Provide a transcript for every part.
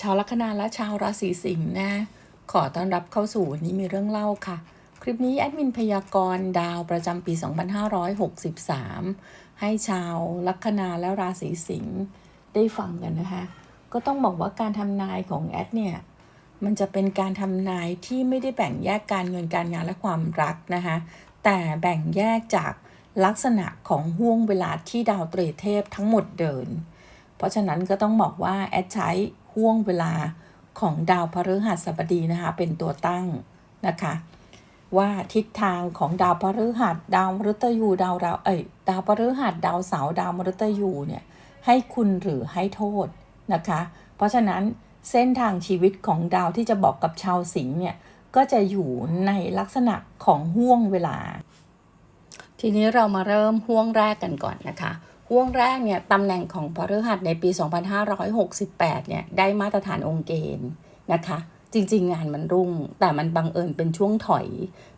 ชาวลัคนาและชาวราศีสิงห์นะ ขอต้อนรับเข้าสู่วันนี้มีเรื่องเล่าค่ะ คลิปนี้แอดมินพยากรณ์ดาวประจำปี 2563 ให้ชาวลัคนาและราศีสิงห์ได้ฟังกันนะคะ ก็ต้องบอกว่าการทำนายของแอดเนี่ย มันจะเป็นการทำนายที่ไม่ได้แบ่งแยกการเงินการงานและความรักนะคะ แต่แบ่งแยกจากลักษณะของห่วงเวลาที่ดาวเตรเทพทั้งหมดเดิน เพราะฉะนั้นก็ต้องบอกว่าแอดใช้ ห่วงเวลาของดาวพฤหัสบดีนะคะ เป็นตัวตั้งนะคะ ว่าทิศทางของดาวพฤหัส ดาวมฤตยูดาวดาเอ้ยดาวพฤหัสดาวเสาร์ดาวมฤตยูเนี่ยให้คุณหรือให้โทษนะคะ เพราะฉะนั้นเส้นทางชีวิตของดาวที่จะบอกกับชาวสิงห์เนี่ยก็จะอยู่ในลักษณะของห่วงเวลา ทีนี้เรามาเริ่มห่วงแรกกันก่อนนะคะ ห่วงแรกเนี่ยตำแหน่งของพฤหัสในปี 2568เนี่ยได้มาตรฐานองค์เกณฑ์นะคะ จริง ๆ งานมันรุ่ง แต่มันบังเอิญเป็นช่วงถอย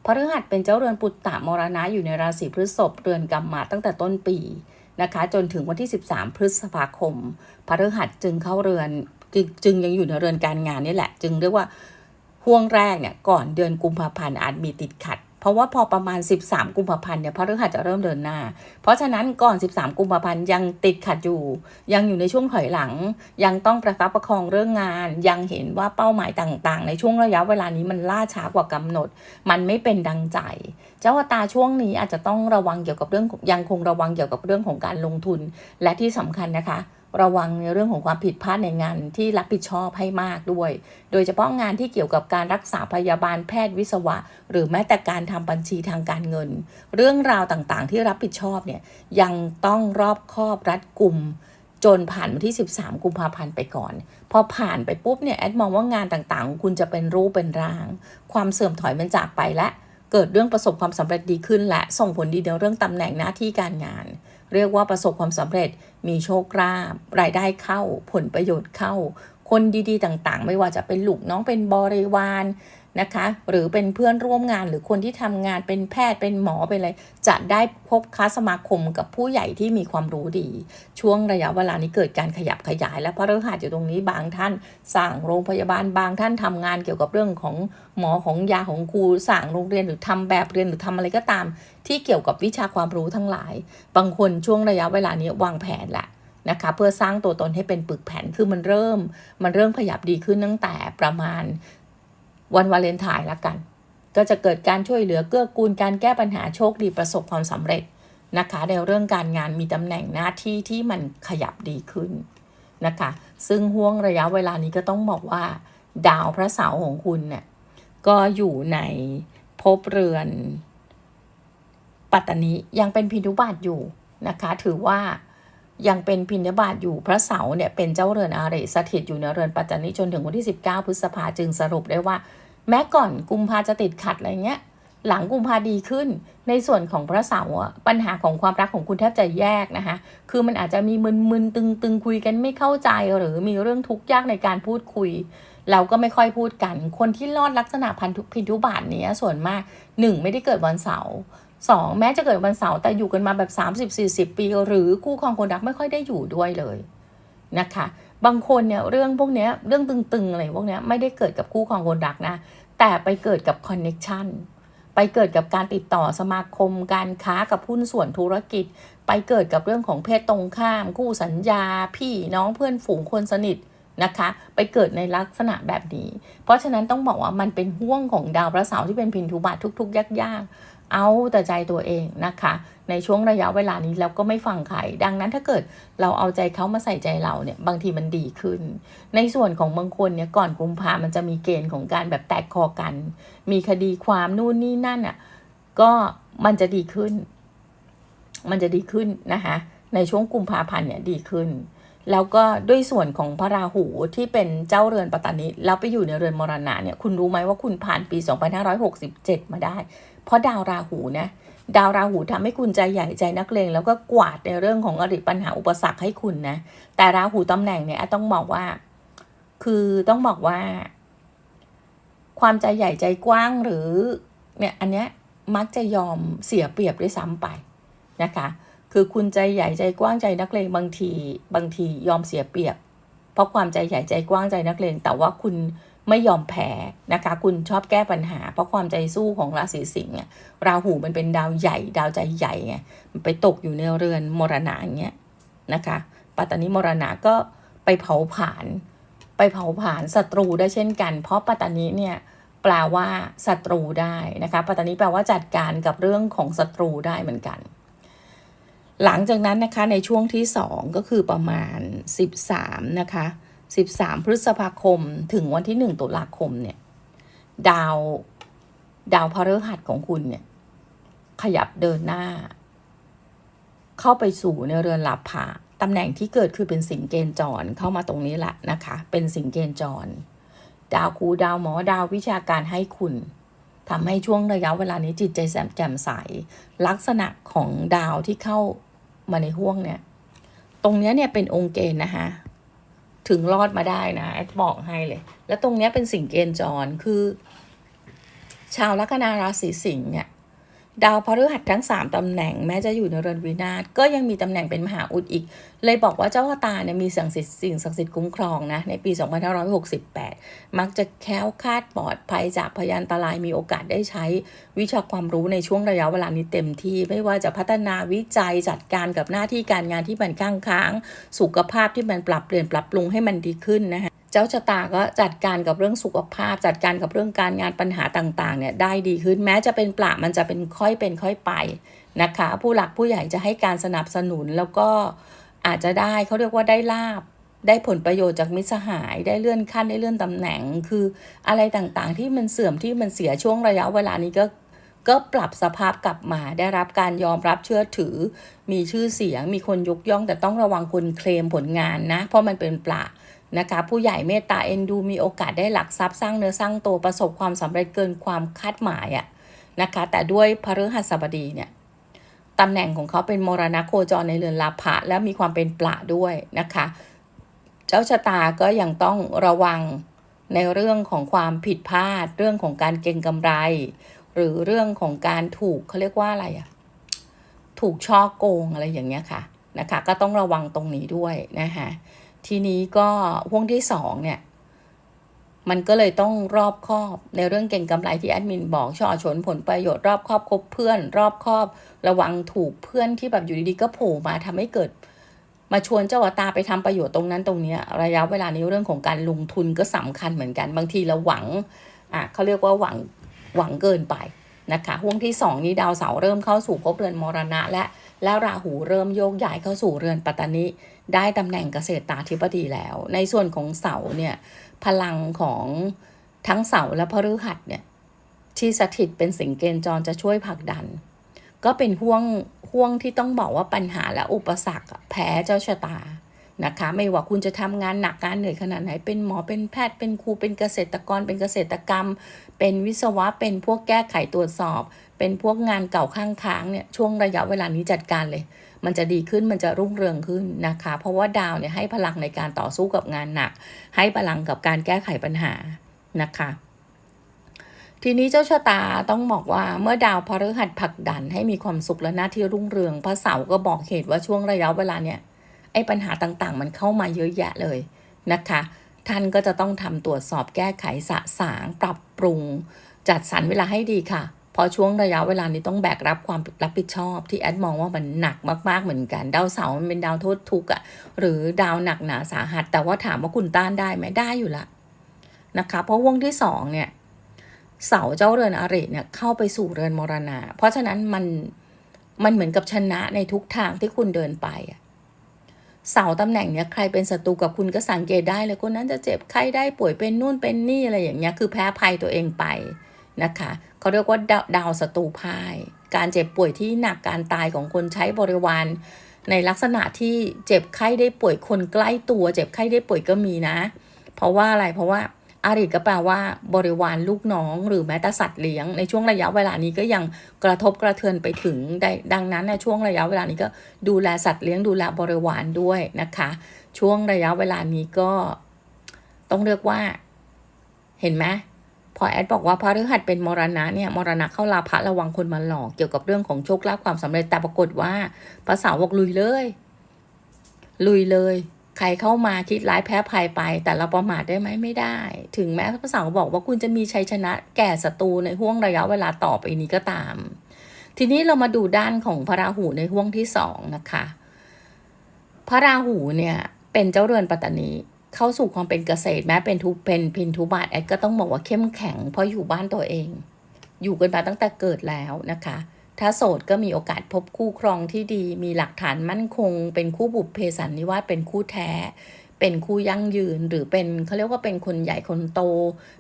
พฤหัสเป็นเจ้าเรือนปุตตะมรณะอยู่ในราศีพฤษภเรือนกรรมมาตั้งแต่ต้นปีนะคะจนถึงวันที่ 13 พฤษภาคมพฤหัสจึงเข้าเรือนจึงจึงยังอยู่ในเรือนการงานนี่แหละ จึงเรียกว่าห่วงแรกเนี่ยก่อนเดือนกุมภาพันธ์อาจมีติดขัด เพราะว่าพอประมาณ 13 กุมภาพันธ์เนี่ยพระฤหัสจะเริ่มเดินหน้า เพราะฉะนั้นก่อน 13 กุมภาพันธ์ยังติดขัดอยู่ ยังอยู่ในช่วงถอยหลัง ยังต้องประคับประคองเรื่องงาน ยังเห็นว่าเป้าหมายต่าง ๆ ในช่วงระยะเวลานี้มันล่าช้ากว่ากำหนด มันไม่เป็นดังใจ เจ้าตาช่วงนี้อาจจะต้องระวังเกี่ยวกับเรื่องยังคงระวังเกี่ยวกับเรื่องของการลงทุน และที่สำคัญนะคะ ระวังในเรื่องของความผิดพลาดในงานที่รับผิดชอบให้มากด้วย โดยเฉพาะงานที่เกี่ยวกับการรักษาพยาบาลแพทย์วิศวะ หรือแม้แต่การทำบัญชีทางการเงิน เรื่องราวต่างๆ ที่รับผิดชอบเนี่ยยังต้องรอบคอบรัดกลุ่มจนผ่านวันที่ 13 กุมภาพันธ์ไปก่อน พอผ่านไปปุ๊บเนี่ยแอดมองว่างานต่างๆ คุณจะเป็นรูปเป็นร่าง ความเสื่อมถอยมันจากไปและ เกิดเรื่องประสบความสำเร็จดีขึ้นและส่งผลดีในเรื่องตำแหน่งหน้าที่การงาน เรียกว่าประสบความสำเร็จ มีโชคลาภรายได้เข้า ผลประโยชน์เข้า คนดีๆ ต่างๆ ไม่ว่าจะเป็นลูกน้องเป็นบริวาร นะคะ หรือเป็นเพื่อนร่วมงานหรือคนที่ทำงานเป็นแพทย์เป็นหมอเป็นอะไร จะได้พบค้าสมาคมกับผู้ใหญ่ที่มีความรู้ดี ช่วงระยะเวลานี้เกิดการขยับขยาย และพระฤหัสอยู่ตรงนี้บางท่านสั่งโรงพยาบาลบางท่านทำงานเกี่ยวกับเรื่องของหมอของยาของครูสั่งโรงเรียนหรือทำแบบเรียนหรือทำอะไรก็ตาม ที่เกี่ยวกับวิชาความรู้ทั้งหลาย บางคนช่วงระยะเวลานี้วางแผนแหละนะคะเพื่อสร้างตัวตนให้เป็นปึกแผ่นคือมันเริ่ม มันเริ่มขยับดีขึ้นตั้งแต่ประมาณ วันวาเลนไทน์ละกัน ก็จะเกิดการช่วยเหลือเกื้อกูลการแก้ปัญหาโชคดีประสบความสำเร็จนะคะในเรื่องการงานมีตำแหน่งหน้าที่ที่มันขยับดีขึ้นนะคะ ซึ่งห่วงระยะเวลานี้ก็ต้องบอกว่า ดาวพระเสาร์ของคุณเนี่ยก็อยู่ในภพเรือน ปัตตานียังเป็นพินุบาตอยู่นะคะ ถือว่ายังเป็นพินบาตอยู่พระเสาร์เนี่ยเป็นเจ้าเรือนอาริสถิตอยู่ในเรือนปัตตานีจนถึงวันที่ 19 พฤษภาจึงสรุปได้ว่า แม้ก่อนกุมภาจะติดขัดอะไรเงี้ย หลังกุมภาดีขึ้น ในส่วนของพระเสาร์ปัญหาของความรักของคุณแทบจะแยกนะคะ คือมันอาจจะมีมึนๆตึงๆคุยกันไม่เข้าใจหรือมีเรื่องทุกข์ยากในการพูดคุย เราก็ไม่ค่อยพูดกัน คนที่รอดลักษณะพันธุพินทุบาทนี้ส่วนมากหนึ่งไม่ได้เกิดวันเสาร์สองแม้จะเกิดวันเสาร์แต่อยู่กันมาแบบ 30-40 ปี หรือคู่ครองคนรักไม่ค่อยได้อยู่ด้วยเลยนะคะ บางคนเนี่ยเรื่องพวกเนี้ยเรื่องตึงๆอะไรพวกเนี้ยไม่ได้เกิดกับคู่ครองคนรักนะ แต่ไปเกิดกับคอนเน็ชันไปเกิดกับการติดต่อสมาคม การค้ากับหุ้นส่วนธุรกิจ ไปเกิดกับเรื่องของเพศตรงข้าม คู่สัญญา พี่น้องเพื่อนฝูงคนสนิทนะคะ ไปเกิดในลักษณะแบบนี้ เพราะฉะนั้นต้องบอกว่ามันเป็นห่วงของดาวพระเสาร์ที่เป็นพินทุบาททุกๆยากๆเอาแต่ใจตัวเองนะคะ ในช่วงระยะเวลานี้แล้วก็ไม่ฟังใครดังนั้นถ้าเกิดเราเอาใจเขามาใส่ใจเราเนี่ยบางทีมันดีขึ้น ในส่วนของบางคนเนี่ยก่อนกุมภามันจะมีเกณฑ์ของการแบบแตกคอกัน มีคดีความนู่นนี่นั่นอะก็มันจะดีขึ้น มันจะดีขึ้นนะคะในช่วงกุมภาพันธ์เนี่ยดีขึ้น แล้วก็ด้วยส่วนของพระราหูที่เป็นเจ้าเรือนปัตตานีแล้วไปอยู่ในเรือนมรณะเนี่ยคุณรู้ไหมว่าคุณผ่านปี 2567 มาได้ เพราะดาวราหูนะ ดาวราหูทำให้คุณใจใหญ่ใจนักเลงแล้วก็กวาดในเรื่องของอริปัญหาอุปสรรคให้คุณนะ แต่ราหูตำแหน่งเนี่ยต้องบอกว่า คือต้องบอกว่า ความใจใหญ่ใจกว้างหรือเนี่ยอันเนี้ยมักจะยอมเสียเปรียบด้วยซ้ำไปนะคะ คือคุณใจใหญ่ใจกว้างใจนักเลงบางที บางทียอมเสียเปรียบ เพราะความใจใหญ่ใจกว้างใจนักเลงแต่ว่าคุณ ไม่ยอมแพ้นะคะ คุณชอบแก้ปัญหา เพราะความใจสู้ของราศีสิงห์ราหูมันเป็นดาวใหญ่ ดาวใจใหญ่ไงมันไปตกอยู่ในเรือนมรณะอย่างเงี้ยนะคะปัตตานีมรณะก็ไปเผาผลาญไปเผาผลาญศัตรูได้เช่นกัน เพราะปัตตานีเนี่ยแปลว่าศัตรูได้นะคะปัตตานีแปลว่าจัดการกับเรื่องของศัตรูได้เหมือนกัน หลังจากนั้นนะคะในช่วงที่ 2 ก็คือประมาณ 13 นะคะ 13 พฤษภาคมถึงวันที่ 1 ตุลาคมเนี่ย ดาวดาวพฤหัสของคุณเนี่ย ขยับเดินหน้า เข้าไปสู่ในเรือนหลับผาตำแหน่งที่เกิดคือเป็นสิงเกณฑ์จรเข้ามาตรงนี้แหละนะคะ เป็นสิงเกณฑ์จร ดาวครูดาวหมอดาววิชาการให้คุณทำให้ช่วงระยะเวลานี้จิตใจแจ่มใส ลักษณะของดาวที่เข้ามาในห่วงเนี่ย ตรงนี้เนี่ยเป็นองค์เกณฑ์นะคะ ถึงรอดมาได้นะแอดบอกให้เลย แล้วตรงเนี้ยเป็นสิ่งเกณฑ์จรคือ ชาวลัคนาราศีสิงห์เนี่ย ดาวพฤหัสทั้ง 3 ตำแหน่งแม้จะอยู่ในเรือนวินาศก็ยังมีตำแหน่งเป็นมหาอุดอีก เลยบอกว่าเจ้าตาเนี่ยมีสิ่งศักดิ์สิทธิ์สิ่งศักดิ์สิทธิ์คุ้มครองนะ ในปี 2568 มักจะแคล้วคาดปลอดภัยจากพยานตรายมีโอกาสได้ใช้วิชาความรู้ในช่วงระยะเวลานี้เต็มที่ ไม่ว่าจะพัฒนาวิจัยจัดการกับหน้าที่การงานที่มันค้างค้าง สุขภาพที่มันปรับเปลี่ยนปรับปรุงให้มันดีขึ้นนะคะ เจ้าชะตาก็จัดการกับเรื่องสุขภาพ จัดการกับเรื่องการงานปัญหาต่างๆเนี่ยได้ดีขึ้นแม้จะเป็นปละมันจะเป็นค่อยเป็นค่อยไปนะคะ ผู้หลักผู้ใหญ่จะให้การสนับสนุนแล้วก็อาจจะได้เขาเรียกว่าได้ลาบได้ผลประโยชน์จากมิตรสหายได้เลื่อนขั้นได้เลื่อนตำแหน่ง คืออะไรต่างๆ ที่มันเสื่อมที่มันเสียช่วงระยะเวลานี้ก็ก็ปรับสภาพกลับมาได้รับการยอมรับเชื่อถือ มีชื่อเสียง มีคนยกย่องแต่ต้องระวังคนเคลมผลงานนะ เพราะมันเป็นปลา นะคะ ผู้ใหญ่เมตตาเอ็นดูมีโอกาสได้หลักทรัพย์สร้างเนื้อสร้างตัวประสบความสำเร็จเกินความคาดหมายอะนะคะ แต่ด้วยพฤหัสบดีเนี่ยตำแหน่งของเขาเป็นมรณะโคจรในเรือนลาภะและมีความเป็นปละด้วยนะคะ เจ้าชะตาก็ยังต้องระวังในเรื่องของความผิดพลาด เรื่องของการเก็งกำไร หรือเรื่องของการถูกเขาเรียกว่าอะไรอะถูกช่อโกงอะไรอย่างเงี้ยค่ะนะคะ ก็ต้องระวังตรงนี้ด้วยนะคะ ทีนี้ก็ห่วงที่สองเนี่ย มันก็เลยต้องรอบคอบในเรื่องเก่งกำไรที่แอดมินบอกช่อฉนผลประโยชน์รอบครอบคบเพื่อน รอบคอบระวังถูกเพื่อนที่แบบอยู่ดีๆก็โผล่มาทำให้เกิด มาชวนเจ้าอัตาไปทำประโยชน์ตรงนั้นตรงนี้ระยะเวลานี้เรื่องของการลงทุนก็สำคัญเหมือนกันบางทีเราหวังอะเขาเรียกว่าหวังหวังเกินไปนะคะห่วงที่สองนี้ดาวเสาร์เริ่มเข้าสู่ภพเรือนมรณะและแล้วราหูเริ่มโยกย้ายเข้าสู่เรือนปัตตานิ ได้ตำแหน่งเกษตรตาธิบดีแล้ว ในส่วนของเสาเนี่ยพลังของทั้งเสาและพฤหัสเนี่ยที่สถิตเป็นสิงเกณฑ์จรจะช่วยผลักดัน ก็เป็นห่วงห่วงที่ต้องบอกว่าปัญหาและอุปสรรคแพ้เจ้าชะตานะคะ ไม่ว่าคุณจะทำงานหนักงานเหนื่อยขนาดไหน เป็นหมอเป็นแพทย์เป็นครูเป็นเกษตรกร เป็นเกษตรกรรม เป็นวิศวะเป็นพวกแก้ไขตรวจสอบ เป็นพวกงานเก่าข้างค้างเนี่ยช่วงระยะเวลานี้จัดการเลย มันจะดีขึ้นมันจะรุ่งเรืองขึ้นนะคะ เพราะว่าดาวเนี่ยให้พลังในการต่อสู้กับงานหนัก ให้พลังกับการแก้ไขปัญหานะคะทีนี้เจ้าชะตาต้องบอกว่าเมื่อดาวพฤหัสผลักดันให้มีความสุขและหน้าที่รุ่งเรืองพระเสาก็บอกเหตุว่าช่วงระยะเวลาเนี่ยไอ้ปัญหาต่างๆ มันเข้ามาเยอะแยะเลยนะคะ ท่านก็จะต้องทำตรวจสอบแก้ไขสะสางปรับปรุง จัดสรรเวลาให้ดีค่ะ พอช่วงระยะเวลานี้ต้องแบกรับความรับผิดชอบ ที่แอดมองว่ามันหนักมาก ๆ เหมือนกัน ดาวเสาร์มันเป็นดาวโทษทุกข์อะหรือดาวหนักหนาสาหัส แต่ว่าถามว่าคุณต้านได้ไหมได้อยู่ละนะคะ เพราะวงที่สองเนี่ยเสาเจ้าเรือนอริเนี่ยเข้าไปสู่เรือนมรณะ เพราะฉะนั้นมันมันเหมือนกับชนะในทุกทางที่คุณเดินไปอะเสาตำแหน่งเนี้ยใครเป็นศัตรูกับคุณก็สังเกตได้เลยคนนั้นจะเจ็บไข้ได้ป่วยเป็นนู่นเป็นนี่อะไรอย่างเงี้ยคือแพ้ภัยตัวเองไปนะคะ เขาเรียกว่าดาดาวศัตรูพาย การเจ็บป่วยที่หนักการตายของคนใช้บริวาร ในลักษณะที่เจ็บไข้ได้ป่วยคนใกล้ตัว เจ็บไข้ได้ป่วยก็มีนะ เพราะว่าอะไรเพราะว่าอาริก็แปลว่าบริวารลูกน้อง หรือแม้แต่สัตว์เลี้ยง ในช่วงระยะเวลานี้ก็ยังกระทบกระเทือนไปถึงได้ดังนั้นในช่วงระยะเวลานี้ก็ดูแลสัตว์เลี้ยงดูแลบริวารด้วยนะคะ ช่วงระยะเวลานี้ก็ต้องเรียกว่า เห็นไหม พอแอดบอกว่าพระฤหัสเป็นมรณะเนี่ยมรณะเข้าลาภะระวังคนมาหลอกเกี่ยวกับเรื่องของโชคลาภความสำเร็จแต่ปรากฏว่าพระสาวกลุยเลย ลุยเลย ใครเข้ามาคิดร้ายแพ้ภัยไป แต่เราประมาทได้ไหมไม่ได้ ถึงแม้พระสาบอกว่าคุณจะมีชัยชนะแก่ศัตรูในห่วงระยะเวลาต่อไปนี้ก็ตาม ทีนี้เรามาดูด้านของพระราหูในห่วงที่สองนะคะ พระราหูเนี่ยเป็นเจ้าเรือนปัตตานี เข้าสู่ความเป็นเกษตรแม้เป็นทุเป็นพินทุบาทแอดก็ต้องบอกว่าเข้มแข็ง เพราะอยู่บ้านตัวเอง อยู่กันมาตั้งแต่เกิดแล้วนะคะ ถ้าโสดก็มีโอกาสพบคู่ครองที่ดี มีหลักฐานมั่นคง เป็นคู่บุพเพสันนิวาสเป็นคู่แท้ เป็นคู่ยั่งยืน หรือเป็นเขาเรียกว่าเป็นคนใหญ่คนโต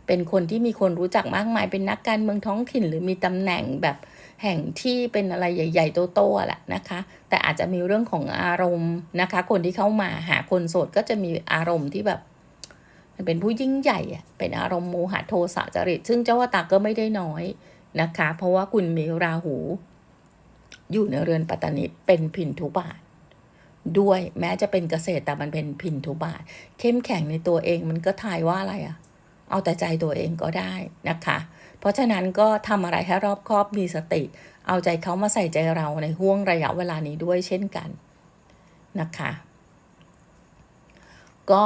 เป็นคนที่มีคนรู้จักมากมาย เป็นนักการเมืองท้องถิ่น หรือมีตำแหน่งแบบ แห่งที่เป็นอะไรใหญ่ ๆ โตๆแหละนะคะ แต่อาจจะมีเรื่องของอารมณ์นะคะ คนที่เข้ามาหาคนโสดก็จะมีอารมณ์ที่แบบ มันเป็นผู้ยิ่งใหญ่เป็นอารมณ์โมหะโทสะจริต ซึ่งเจ้าว่าตาก็ไม่ได้น้อยนะคะ เพราะว่าคุณมีราหู อยู่ในเรือนปัตตานิเป็นพินทุบาทด้วยแม้จะเป็นเกษตรแต่มันเป็นพินทุบาท เข้มแข็งในตัวเองมันก็ทายว่าอะไรอะเอาแต่ใจตัวเองก็ได้นะคะ เพราะฉะนั้นก็ทำอะไรให้รอบคอบมีสติ เอาใจเขามาใส่ใจเราในห่วงระยะเวลานี้ด้วยเช่นกันนะคะ ก็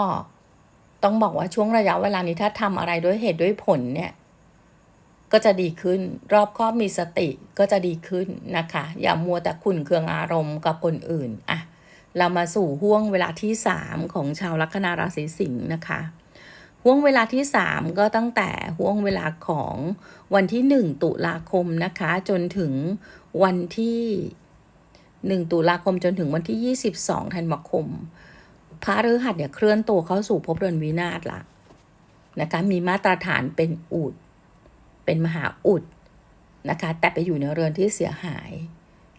ต้องบอกว่าช่วงระยะเวลานี้ถ้าทำอะไรด้วยเหตุด้วยผลเนี่ยก็จะดีขึ้นรอบคอบมีสติก็จะดีขึ้นนะคะ อย่ามัวแต่ขุนเคืองอารมณ์กับคนอื่นอะเรามาสู่ห่วงเวลาที่สามของชาวลัคนาราศีสิงห์นะคะ ห่วงเวลาที่สามก็ตั้งแต่ห่วงเวลาของวันที่หนึ่งตุลาคมนะคะ จนถึงวันที่หนึ่งตุลาคมจนถึงวันที่ยี่สิบสองธันวาคม พระฤหัสเนี่ยเคลื่อนตัวเข้าสู่ภพเรือนวินาศละนะคะมีมาตรฐานเป็นอุด เป็นมหาอุดนะคะ แต่ไปอยู่ในเรือนที่เสียหาย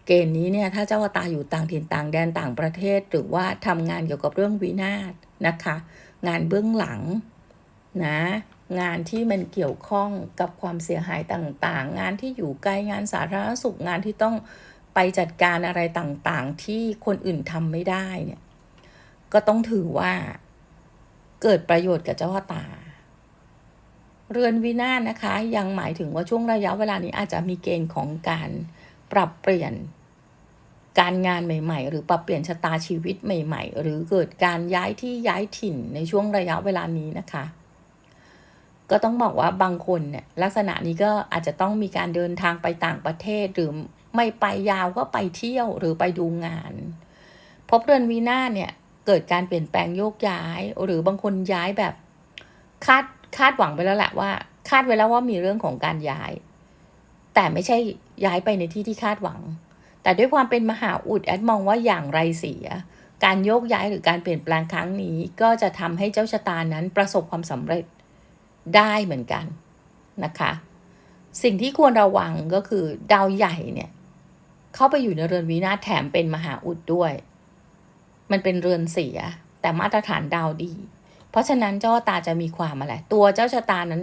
เกณฑ์นี้เนี่ยถ้าเจ้าตาอยู่ต่างถิ่นต่างแดนต่างประเทศ หรือว่าทำงานเกี่ยวกับเรื่องวินาศนะคะ งานเบื้องหลัง นะงานที่มันเกี่ยวข้องกับความเสียหายต่างๆ งานที่อยู่ไกลงานสาธารณสุขงานที่ต้องไปจัดการอะไรต่างๆ ที่คนอื่นทำไม่ได้เนี่ยก็ต้องถือว่าเกิดประโยชน์กับเจ้าตา เรือนวินาศนะคะ ยังหมายถึงว่าช่วงระยะเวลานี้อาจจะมีเกณฑ์ของการปรับเปลี่ยนการงานใหม่ ๆ หรือปรับเปลี่ยนชะตาชีวิตใหม่ ๆ หรือเกิดการย้ายที่ย้ายถิ่นในช่วงระยะเวลานี้นะคะ ก็ต้องบอกว่าบางคนเนี่ยลักษณะนี้ก็อาจจะต้องมีการเดินทางไปต่างประเทศหรือไม่ไปยาวก็ไปเที่ยวหรือไปดูงาน พบเรือนวีนาเนี่ยเกิดการเปลี่ยนแปลงโยกย้าย หรือบางคนย้ายแบบคาดคาดหวังไปแล้วแหละว่า คาดไว้แล้วว่ามีเรื่องของการย้าย แต่ไม่ใช่ย้ายไปในที่ที่คาดหวัง แต่ด้วยความเป็นมหาอุดแอดมองว่าอย่างไรเสีย การโยกย้ายหรือการเปลี่ยนแปลงครั้งนี้ ก็จะทำให้เจ้าชะตานั้นประสบความสำเร็จ ได้เหมือนกันนะคะ สิ่งที่ควรระวังก็คือดาวใหญ่เนี่ยเข้าไปอยู่ในเรือนวินาแถมเป็นมหาอุดด้วย มันเป็นเรือนเสีย แต่มาตรฐานดาวดี เพราะฉะนั้นเจ้าตาจะมีความอะไร ตัวเจ้าชะตานั้น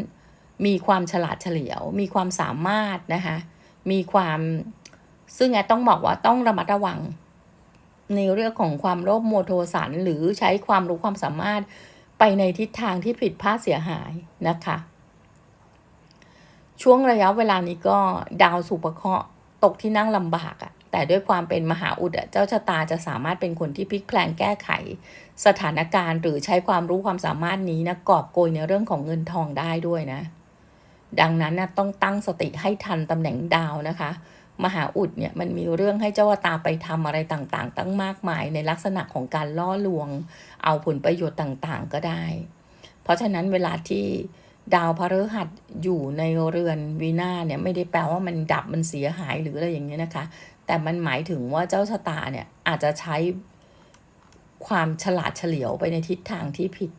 มีความฉลาดเฉลียว มีความสามารถนะคะมีความซึ่งแอต้องบอกว่าต้องระมัดระวัง ในเรื่องของความโลภโมโทสันหรือใช้ความรู้ความสามารถ ไปในทิศทางที่ผิดพลาดเสียหายนะคะ ช่วงระยะเวลานี้ก็ดาวสุปเคราะห์ตกที่นั่งลำบากอะแต่ด้วยความเป็นมหาอุดอะเจ้าชะตาจะสามารถเป็นคนที่พลิกแพลงแก้ไข สถานการณ์หรือใช้ความรู้ความสามารถนี้นะกอบโกยในเรื่องของเงินทองได้ด้วยนะ ดังนั้นนะต้องตั้งสติให้ทันตำแหน่งดาวนะคะ มหาอุดเนี่ยมันมีเรื่องให้เจ้าตาไปทำอะไรต่างๆ ตั้งมากมายในลักษณะของการล่อลวง เอาผลประโยชน์ต่างๆก็ได้ เพราะฉะนั้นเวลาที่ดาวพฤหัสอยู่ในเรือนวีนาเนี่ยไม่ได้แปลว่ามันดับมันเสียหายหรืออะไรอย่างเงี้ยนะคะ แต่มันหมายถึงว่าเจ้าชะตาเนี่ยอาจจะใช้ความฉลาดเฉลียวไปในทิศทางที่ผิด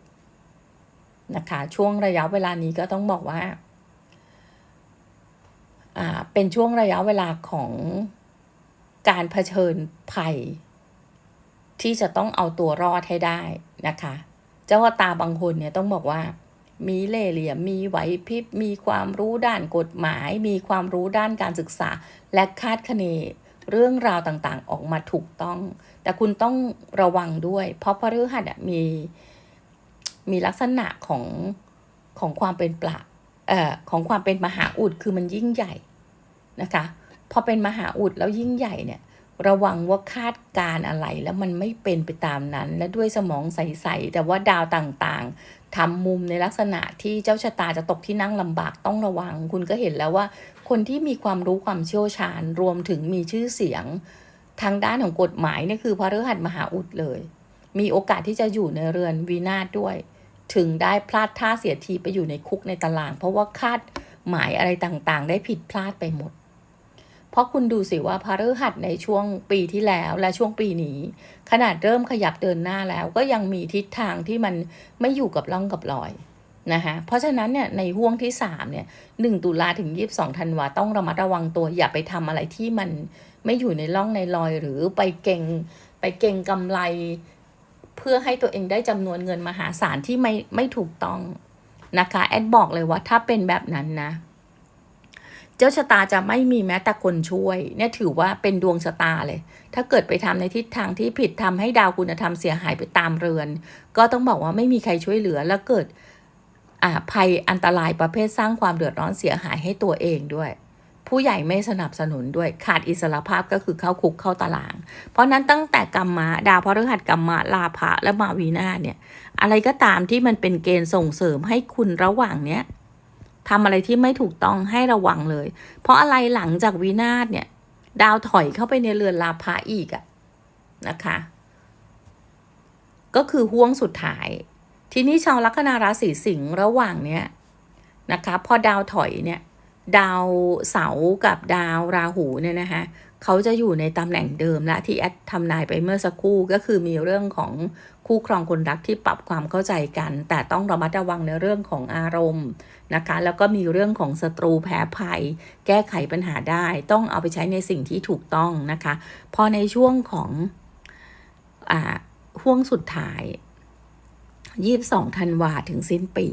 นะคะ ช่วงระยะเวลานี้ก็ต้องบอกว่า เป็นช่วงระยะเวลาของการเผชิญภัย ที่จะต้องเอาตัวรอดให้ได้นะคะ เจ้าตาบางคนเนี่ยต้องบอกว่า มีเล่เหลี่ยมมีไหวพริบมีความรู้ด้านกฎหมาย มีความรู้ด้านการศึกษา และคาดคะเนเรื่องราวต่างๆ ออกมาถูกต้อง แต่คุณต้องระวังด้วย เพราะพฤหัสมีมีลักษณะของของความเป็นปละเอ่อของความเป็นมหาอุดคือมันยิ่งใหญ่ นะคะ พอเป็นมหาอุดแล้วยิ่งใหญ่เนี่ย ระวังว่าคาดการอะไรแล้วมันไม่เป็นไปตามนั้น และด้วยสมองใสๆแต่ว่าดาวต่างๆทำมุมในลักษณะที่เจ้าชะตาจะตกที่นั่งลำบากต้องระวัง คุณก็เห็นแล้วว่า คนที่มีความรู้ความเชี่ยวชาญรวมถึงมีชื่อเสียง ทางด้านของกฎหมายนี่คือพระฤหัสมหาอุดเลย มีโอกาสที่จะอยู่ในเรือนวีนาศด้วย ถึงได้พลาดท่าเสียทีไปอยู่ในคุกในตาราง เพราะว่าคาดหมายอะไรต่างๆ ได้ผิดพลาดไปหมด เพราะคุณดูสิว่าพระฤหัสในช่วงปีที่แล้วและช่วงปีนี้ ขนาดเริ่มขยับเดินหน้าแล้ว ก็ยังมีทิศทางที่มันไม่อยู่กับร่องกับรอยนะคะเพราะฉะนั้นเนี่ยในห่วงที่3เนี่ย1ตุลาถึง 22ธันวาต้องระมัดระวังตัวอย่าไปทำอะไรที่มันไม่อยู่ในร่องในรอย หรือไปเก่งไปเก่งกำไร เพื่อให้ตัวเองได้จำนวนเงินมหาศาลที่ไม่ไม่ถูกต้องนะคะแอดบอกเลยว่าถ้าเป็นแบบนั้นนะ เจ้าชะตาจะไม่มีแม้แต่คนช่วย เนี่ยถือว่าเป็นดวงชะตาเลย ถ้าเกิดไปทำในทิศทางที่ผิดทำให้ดาวคุณธรรมเสียหายไปตามเรือน ก็ต้องบอกว่าไม่มีใครช่วยเหลือแล้วเกิดอ่าภัยอันตรายประเภทสร้างความเดือดร้อนเสียหายให้ตัวเองด้วย ผู้ใหญ่ไม่สนับสนุนด้วยขาดอิสรภาพก็คือเข้าคุกเข้าตาราง เพราะนั้นตั้งแต่กรรมะดาวพฤหัสกรรมะลาภะและมาวีนาเนี่ยอะไรก็ตามที่มันเป็นเกณฑ์ส่งเสริมให้คุณระหว่างเนี้ย ทำอะไรที่ไม่ถูกต้องให้ระวังเลย เพราะอะไรหลังจากวินาศเนี่ย ดาวถอยเข้าไปในเรือนลาภะอีกอะนะคะ ก็คือห่วงสุดท้าย ทีนี้ชาวลัคนาราศีสิงห์ระหว่างเนี้ยนะคะ พอดาวถอยเนี่ย ดาวเสาร์กับดาวราหูเนี่ยนะคะ เขาจะอยู่ในตำแหน่งเดิมและที่แอดทำนายไปเมื่อสักครู่ก็คือมีเรื่องของคู่ครองคนรักที่ปรับความเข้าใจกัน แต่ต้องระมัดระวังในเรื่องของอารมณ์นะคะ แล้วก็มีเรื่องของศัตรูแพ้ภัย แก้ไขปัญหาได้ ต้องเอาไปใช้ในสิ่งที่ถูกต้องนะคะ พอในช่วงของอ่าห่วงสุดท้ายยี่สองธันวาถึงสิ้นปี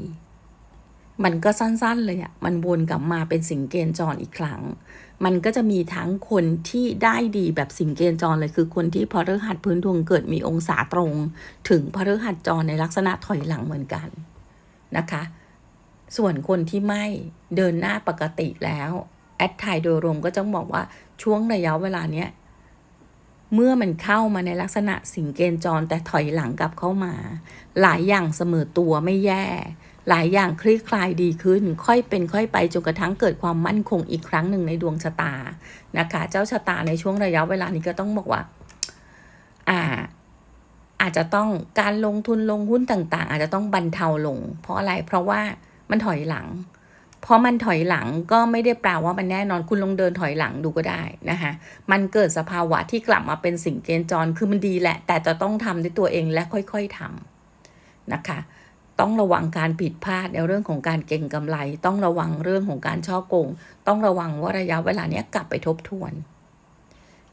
มันก็สั้นๆเลยอะมันวนกลับมาเป็นสิงเกณฑ์จรอีกครั้ง มันก็จะมีทั้งคนที่ได้ดีแบบสิงเกณฑ์จรเลยคือคนที่พอฤหัสพื้นดวงเกิดมีองศาตรง ถึงพอฤหัสจรในลักษณะถอยหลังเหมือนกันนะคะ ส่วนคนที่ไม่เดินหน้าปกติแล้วแอดไทยโดยรวมก็ต้องบอกว่าช่วงระยะเวลาเนี้ยเมื่อมันเข้ามาในลักษณะสิงเกณฑ์จรแต่ถอยหลังกลับเข้ามา หลายอย่างเสมอตัวไม่แย่ หลายอย่างคลี่คลายดีขึ้น ค่อยเป็นค่อยไปจนกระทั่งเกิดความมั่นคงอีกครั้งหนึ่งในดวงชะตานะคะ เจ้าชะตาในช่วงระยะเวลานี้ก็ต้องบอกว่า อ่า อาจจะต้องการลงทุนลงหุ้นต่างๆ อาจจะต้องบรรเทาลง เพราะอะไรเพราะว่ามันถอยหลังเพราะมันถอยหลังก็ไม่ได้แปลว่ามันแน่นอนคุณลองเดินถอยหลังดูก็ได้นะคะมันเกิดสภาวะที่กลับมาเป็นสิ่งเกณฑ์จรคือมันดีแหละ แต่จะต้องทำด้วยตัวเองและค่อยๆทำนะคะ ต้องระวังการผิดพลาดในเรื่องของการเก่งกำไร ต้องระวังเรื่องของการช่อโกง ต้องระวังว่าระยะเวลาเนี้ยกลับไปทบทวน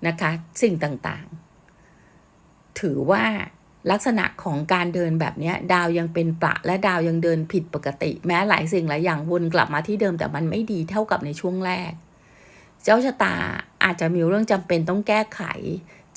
นะคะ สิ่งต่างๆ ถือว่าลักษณะของการเดินแบบเนี้ยดาวยังเป็นประและดาวยังเดินผิดปกติ แม้หลายสิ่งหลายอย่างวนกลับมาที่เดิมแต่มันไม่ดีเท่ากับในช่วงแรก เจ้าชะตาอาจจะมีเรื่องจำเป็นต้องแก้ไข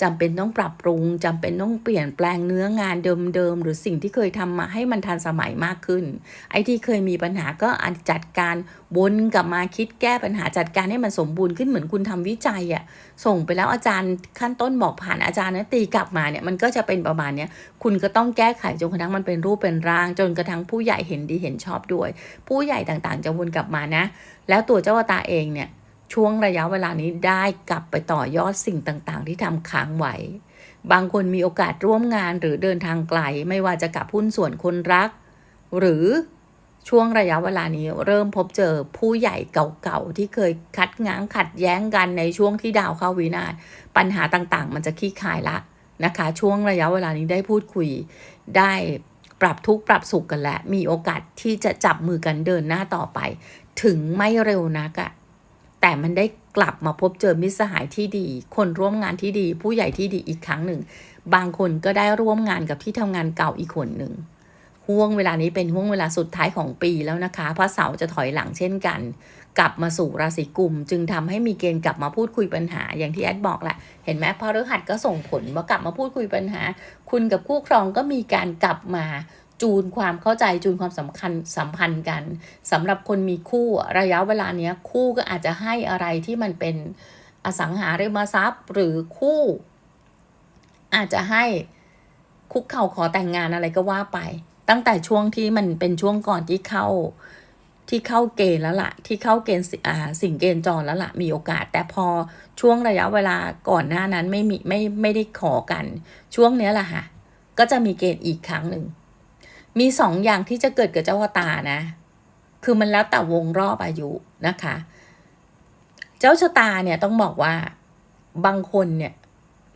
จำเป็นต้องปรับปรุงจำเป็นต้องเปลี่ยนแปลงเนื้องานเดิมๆหรือสิ่งที่เคยทำมาให้มันทันสมัยมากขึ้น ไอ้ที่เคยมีปัญหาก็อาจจัดการวนกลับมาคิดแก้ปัญหาจัดการให้มันสมบูรณ์ขึ้นเหมือนคุณทำวิจัยอะส่งไปแล้วอาจารย์ขั้นต้นบอกผ่านอาจารย์นะตีกลับมาเนี่ยมันก็จะเป็นประมาณเนี้ยคุณก็ต้องแก้ไขจนกระทั่งมันเป็นรูปเป็นร่าง จนกระทั่งผู้ใหญ่เห็นดีเห็นชอบด้วย ผู้ใหญ่ต่างๆ จะวนกลับมานะ แล้วตัวเจ้าตาเองเนี่ย ช่วงระยะเวลานี้ได้กลับไปต่อยอดสิ่งต่างๆ ที่ทำค้างไว้ บางคนมีโอกาสร่วมงานหรือเดินทางไกล ไม่ว่าจะกับหุ้นส่วนคนรัก หรือช่วงระยะเวลานี้เริ่มพบเจอผู้ใหญ่เก่าๆ ที่เคยคัดง้างขัดแย้งกันในช่วงที่ดาวเข้าวินาศปัญหาต่างๆ มันจะคลี่คลายละนะคะ ช่วงระยะเวลานี้ได้พูดคุยได้ปรับทุกข์ปรับสุขกันและ มีโอกาสที่จะจับมือกันเดินหน้าต่อไป ถึงไม่เร็วนักอะ แต่มันได้กลับมาพบเจอมิตรสหายที่ดี คนร่วมงานที่ดี ผู้ใหญ่ที่ดีอีกครั้งหนึ่ง บางคนก็ได้ร่วมงานกับที่ทำงานเก่าอีกคนหนึ่งห่วงเวลานี้เป็นห่วงเวลาสุดท้ายของปีแล้วนะคะเพราะเสาจะถอยหลังเช่นกัน กลับมาสู่ราศีกุม จึงทำให้มีเกณฑ์กลับมาพูดคุยปัญหา อย่างที่แอดบอกแหละเห็นไหมพอฤหัสก็ส่งผลว่ากลับมาพูดคุยปัญหา คุณกับคู่ครองก็มีการกลับมา จูนความเข้าใจจูนความสำคัญสัมพันธ์กันสำหรับคนมีคู่ระยะเวลาเนี้ยคู่ก็อาจจะให้อะไรที่มันเป็นอสังหาริมทรัพย์ หรือคู่ อาจจะให้คุกเข่าขอแต่งงานอะไรก็ว่าไป ตั้งแต่ช่วงที่มันเป็นช่วงก่อนที่เข้าที่เข้าเกณฑ์แล้วละ่ะ ที่เข้าเกณฑ์สิอ่าสิ่งเกณฑ์จรแล้วละ่ะ มีโอกาส แต่พอช่วงระยะเวลาก่อนหน้านั้นไม่มีไม่ไม่ได้ขอกัน ช่วงเนี้ยแหละค่ะ ก็จะมีเกณฑ์อีกครั้งหนึ่ง มีสองอย่างที่จะเกิดกับเจ้าชะตานะ คือมันแล้วแต่วงรอบอายุนะคะ เจ้าชะตาเนี่ยต้องบอกว่าบางคนเนี่ย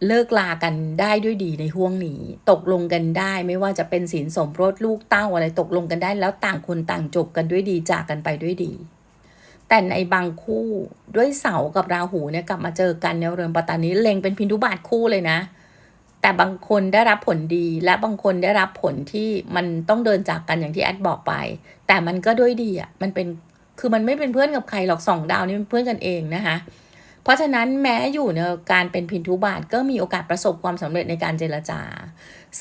เลิกลากันได้ด้วยดีในห่วงนี้ ตกลงกันได้ไม่ว่าจะเป็นสินสมรสลูกเต้าอะไรตกลงกันได้ แล้วต่างคนต่างจบกันด้วยดีจากกันไปด้วยดี แต่ในบางคู่ด้วยเสากับราหูเนี่ยกลับมาเจอกันในเรือนปัตตานีเล็งเป็นพินทุบาทคู่เลยนะ แต่บางคนได้รับผลดีและบางคนได้รับผลที่มันต้องเดินจากกันอย่างที่แอดบอกไป แต่มันก็ด้วยดีอะมันเป็นคือมันไม่เป็นเพื่อนกับใครหรอกสองดาวนี่เป็นเพื่อนกันเองนะคะเพราะฉะนั้นแม้อยู่ในการเป็นพินทุบาทก็มีโอกาสประสบความสำเร็จในการเจรจา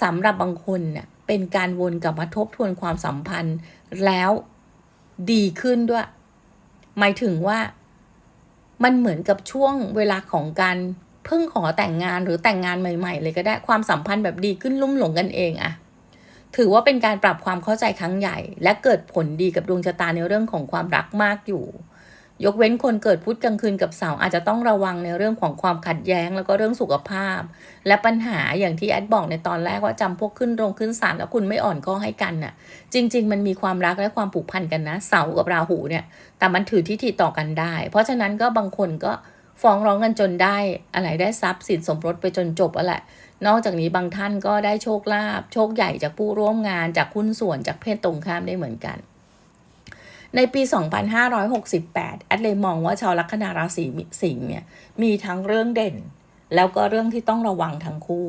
สำหรับบางคนเนี่ยเป็นการวนกลับมาทบทวนความสัมพันธ์แล้วดีขึ้นด้วย หมายถึงว่ามันเหมือนกับช่วงเวลาของการ เพิ่งขอแต่งงานหรือแต่งงานใหม่ ๆ เลยก็ได้ความสัมพันธ์แบบดีขึ้นลุ่มหลงกันเองอะถือว่าเป็นการปรับความเข้าใจครั้งใหญ่ และเกิดผลดีกับดวงชะตาในเรื่องของความรักมากอยู่ ยกเว้นคนเกิดพุธกลางคืนกับเสาร์อาจจะต้องระวังในเรื่องของความขัดแย้ง แล้วก็เรื่องสุขภาพ และปัญหาอย่างที่แอดบอกในตอนแรกว่าจำพวกขึ้นโรงขึ้นศาลแล้วคุณไม่อ่อนข้อให้กันน่ะ จริง ๆ มันมีความรักและความผูกพันกันนะเสาร์กับราหูเนี่ย แต่มันถือทิฏฐิต่อกันได้ เพราะฉะนั้นก็บางคนก็ ฟ้องร้องกันจนได้อะไรได้ทรัพย์สินสมรสไปจนจบอะแหละ นอกจากนี้บางท่านก็ได้โชคลาภโชคใหญ่จากผู้ร่วมงานจากหุ้นส่วนจากเพศตรงข้ามได้เหมือนกัน ในปี 2568 แอดเลยมองว่าชาวลัคนาราศีสิงห์เนี่ยมีทั้งเรื่องเด่น แล้วก็เรื่องที่ต้องระวังทั้งคู่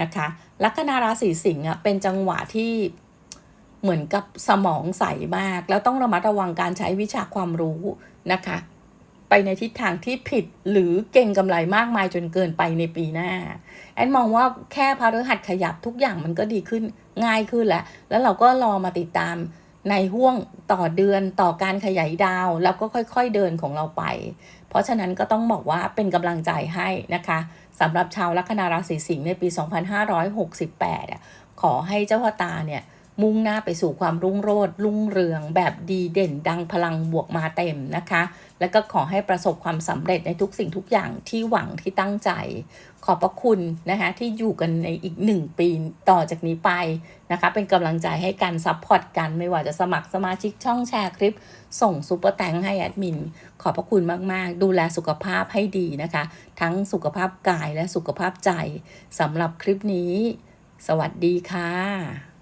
นะคะลัคนาราศีสิงห์อะเป็นจังหวะที่เหมือนกับสมองใสมาก แล้วต้องระมัดระวังการใช้วิชาความรู้นะคะ ไปในทิศทางที่ผิดหรือเก่งกำไรมากมายจนเกินไปในปีหน้า แอนมองว่าแค่พาฤหัสขยับทุกอย่างมันก็ดีขึ้นง่ายขึ้นแล้ว แล้วเราก็รอมาติดตามในห่วงต่อเดือนต่อการขยายดาว แล้วก็ค่อยๆเดินของเราไป เพราะฉะนั้นก็ต้องบอกว่าเป็นกำลังใจให้นะคะสำหรับชาวลัคนาราศีสิงห์ในปี 2568 ขอให้เจ้าพ่อตาเนี่ยมุ่งหน้าไปสู่ความรุ่งโรจน์รุ่งเรืองแบบดีเด่นดังพลังบวกมาเต็มนะคะ แล้วก็ขอให้ประสบความสำเร็จในทุกสิ่งทุกอย่างที่หวังที่ตั้งใจ ขอบพระคุณนะคะที่อยู่กันในอีกหนึ่งปีต่อจากนี้ไปนะคะเป็นกำลังใจให้กันซัพพอร์ตกันไม่ว่าจะสมัครสมาชิกช่องแชร์คลิป ส่งซูเปอร์แตงให้แอดมิน ขอบพระคุณมาก ๆ ดูแลสุขภาพให้ดีนะคะ ทั้งสุขภาพกายและสุขภาพใจสำหรับคลิปนี้ สวัสดีค่ะ